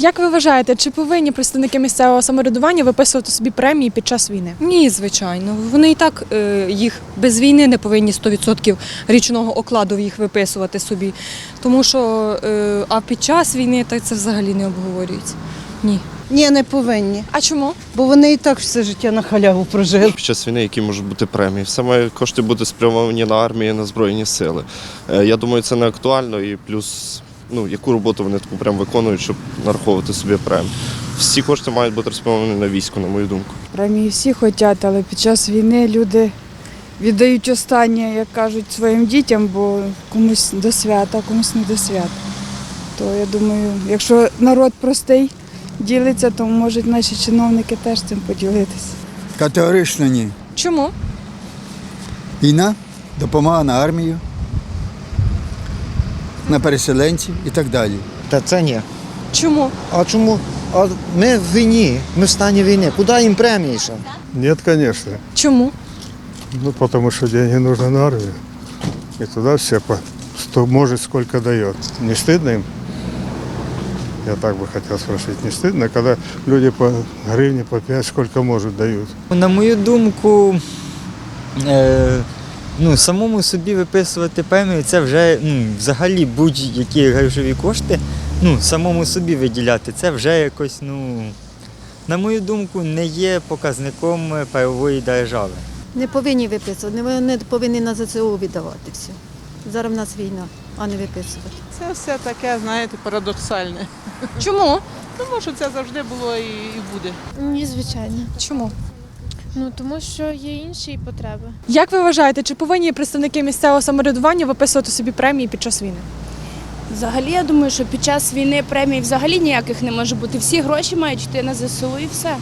От як ви вважаєте, чи повинні представники місцевого самоврядування виписувати собі премії під час війни? Ні, звичайно. Вони і так е, їх без війни не повинні 100% річного окладу їх виписувати собі. Тому що е, а під час війни так це взагалі не обговорюється. Ні. Ні, не повинні, А чому? бо вони і так все життя на халяву прожили. під час війни, які можуть бути премії. Все має кошти бути спрямовані на армію, на збройні сили. Е, Я думаю, це не актуально і плюс, ну яку роботу вони таку прям виконують, щоб нараховувати собі премію. Всі кошти мають бути спрямовані на військо, на мою думку. Премії всі хочуть, але під час війни люди віддають останнє, як кажуть, своїм дітям, бо комусь до свята, комусь не до свята. То я думаю, якщо народ простий ділиться, то можуть наші чиновники теж цим поділитися. Категорично ні. Чому? Війна, допомога на армію, на переселенців і так далі. Та це ні. Чому? А чому? А ми в війні, ми в стані війни. Куди їм премії ще? Нет, конечно. Чому? Ну, потому что деньги нужны на армию. И туда все по что может, сколько дает. Не стыдно им? Я так бы хотел спросить, не стыдно, когда люди по гривне, по пять, сколько может, дают? На мою думку, е, ну, самому собі виписувати премію це вже ну, взагалі будь-які грошові кошти, ну, самому собі виділяти, це вже якось, ну, на мою думку, не є показником правової держави. Не повинні виписувати, вони не повинні на ЗСУ віддавати все. Зараз в нас війна, а не виписувати. Це все таке, знаєте, парадоксальне. Чому? Тому що це завжди було і буде. Ні, звичайно. Чому? Ну тому що є інші потреби. Як ви вважаєте, чи повинні представники місцевого самоврядування виписувати собі премії під час війни? Взагалі, я думаю, що під час війни премій взагалі ніяких не може бути. Всі гроші мають йти на ЗСУ і все.